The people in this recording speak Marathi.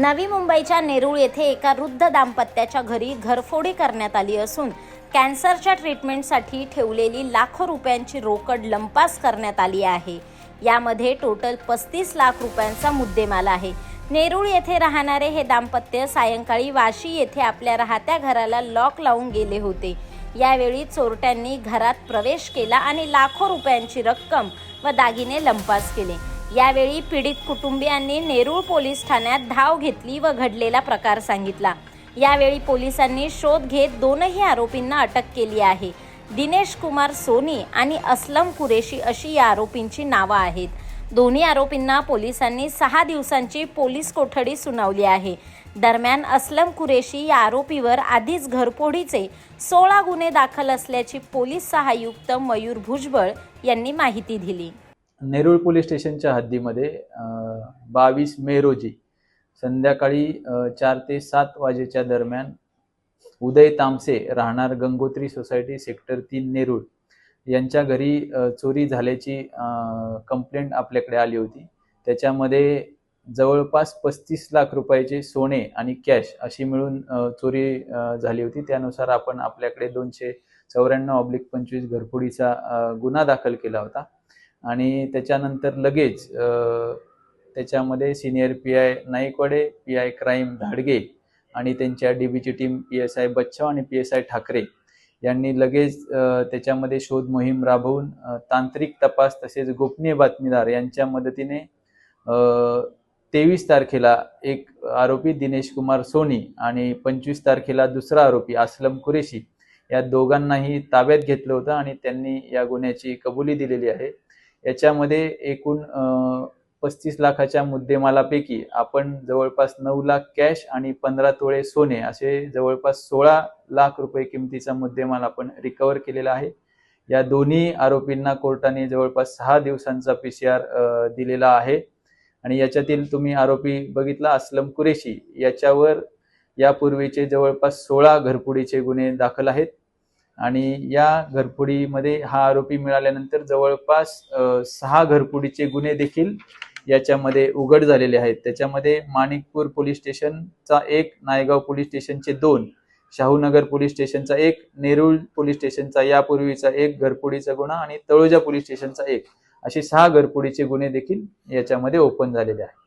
नवी मुंबईच्या नेरूळ येथे एका वृद्ध दाम्पत्याच्या घरी घरफोडी करण्यात आली असून कॅन्सरच्या ट्रीटमेंटसाठी ठेवलेली लाखो रुपयांची रोकड लंपास करण्यात आली आहे. यामध्ये टोटल पस्तीस लाख रुपयांचा मुद्देमाल आहे. नेरूळ येथे राहणारे हे दाम्पत्य सायंकाळी वाशी येथे आपल्या राहत्या घराला लॉक लावून गेले होते. यावेळी चोरट्यांनी घरात प्रवेश केला आणि लाखो रुपयांची रक्कम व दागिने लंपास केले. यावेळी पीडित कुटुंबियांनी नेरूळ पोलीस ठाण्यात धाव घेतली व घडलेला प्रकार सांगितला. यावेळी पोलिसांनी शोध घेत दोनही आरोपींना अटक केली आहे. दिनेश कुमार सोनी आणि असलम कुरेशी अशी या आरोपींची नावं आहेत. दोन्ही आरोपींना पोलिसांनी सहा दिवसांची पोलीस कोठडी सुनावली आहे. दरम्यान असलम कुरेशी या आरोपीवर आधीच घरपोडीचे सोळा गुन्हे दाखल असल्याची पोलीस सहायुक्त मयूर भुजबळ यांनी माहिती दिली. नेरूळ पोलीस स्टेशनच्या हद्दीमध्ये बावीस मे रोजी संध्याकाळी चार ते सात वाजेच्या दरम्यान उदय तामसे राहणार गंगोत्री सोसायटी सेक्टर तीन नेरूळ यांच्या घरी चोरी झाल्याची कंप्लेंट आपल्याकडे आली होती. त्याच्यामध्ये जवळपास पस्तीस लाख रुपयाचे सोने आणि कॅश अशी मिळून चोरी झाली होती. त्यानुसार आपण आपल्याकडे दोनशे चौऱ्याण्णव ऑब्लिक पंचवीस घरफोडीचा गुन्हा दाखल केला होता. आणि त्याच्यानंतर लगेच त्याच्यामध्ये senior P I Naikwade P I crime Dhadge आणि त्यांच्या डी बीची team P S I Bachchav आणि पी एस आय ठाकरे यांनी लगेच त्याच्यामध्ये शोध मोहीम राबवून तांत्रिक तपास तसेच गोपनीय बातमीदार यांच्या मदतीने तेवीस तारखेला एक आरोपी दिनेश कुमार सोनी आणि पंचवीस तारखेला दुसरा आरोपी असलम कुरेशी या दोघांनाही ताब्यात घेतलं होतं आणि त्यांनी या गुन्ह्याची कबुली दिलेली आहे. याच्यामध्ये एकूण पस्तीस लाखाच्या मुद्देमालापैकी आपण जवळपास नऊ लाख कॅश आणि पंधरा तोळे सोने असे जवळपास सोळा लाख रुपये किमतीचा मुद्देमाल आपण रिकवर केलेला आहे. या दोन्ही आरोपींना कोर्टाने जवळपास सहा दिवसांचा पी सी आर दिलेला आहे. आणि याच्यातील तुम्ही आरोपी बघितला असलम कुरेशी याच्यावर यापूर्वीचे जवळपास सोळा घरपुडीचे गुन्हे दाखल आहेत. आणि या घरफोडीमध्ये हा आरोपी मिळाल्यानंतर जवळपास सहा घरफोडीचे गुन्हे देखील याच्यामध्ये उघड झालेले आहेत. त्याच्यामध्ये माणिकपूर पोलीस स्टेशनचा एक नायगाव पोलीस स्टेशनचे दोन शाहूनगर पोलीस स्टेशनचा एक नेरूळ पोलीस स्टेशनचा यापूर्वीचा एक घरफोडीचा गुन्हा आणि तळोजा पोलीस स्टेशनचा एक. असे सहा घरफोडीचे गुन्हे देखील याच्यामध्ये ओपन झालेले आहेत.